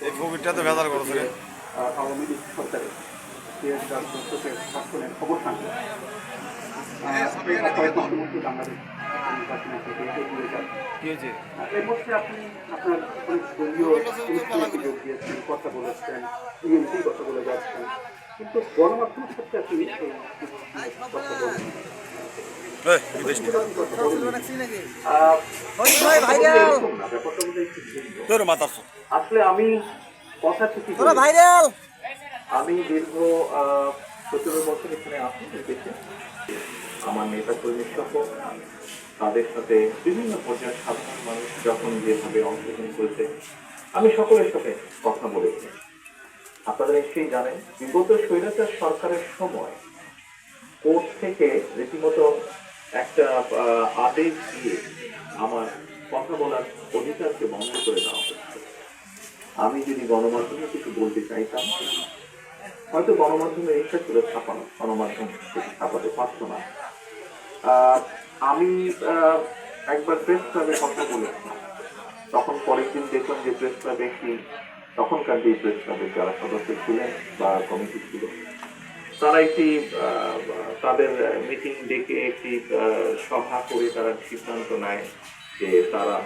এই ফকিরটা তো ভেজাল করছে রে আওয়ামী লীগ সরকারের কি হয়েছে? এর মধ্যে আপনি আপনার অনেক দলীয় অনুষ্ঠানে যোগ দিয়েছেন কথা বলেছেন ইএমপি কথা বলে যাচ্ছেন কিন্তু গণমাধ্যমের সাথে আপনি কথা বলেন না, ব্যাপারটা একটু ভিন্ন। চোখ। আসলে আমি কথা ঠিকই। ভাইরাল আমি দীর্ঘ সতেরো বছর এখানে আছি দেশে আমার নেতা কর্মী সহ তাদের সাথে বিভিন্ন পর্যায়ের সাধারণ মানুষ যখন যেভাবে অংশগ্রহণ করেছে আমি সকলের সাথে কথা বলেছি আপনারা নিশ্চয়ই জানেন বিগত স্বৈরাচার সরকারের সময় কোর্ট থেকে রীতিমতো একটা আদেশ দিয়ে আমার কথা বলার অধিকারকে বন্ধ করে দেওয়া হচ্ছে। আমি যদি গণমাধ্যমে কিছু বলতে চাইতাম, হয়তো গণমাধ্যমে ইচ্ছা ছিল ছাপানো, গণমাধ্যম সেটি ছাপাতে পারতো না। আমি একবার প্রেস ক্লাবে কথা বলেছিলাম। তখন পরের দিন দেখলাম যে প্রেস ক্লাবে একটি, তখনকার যে প্রেস ক্লাবের যারা সদস্য ছিলেন বা কমিটি ছিল, তারা একটি তাদের মিটিং ডেকে একটি সভা করে তারা সিদ্ধান্ত নেয়। যে তারা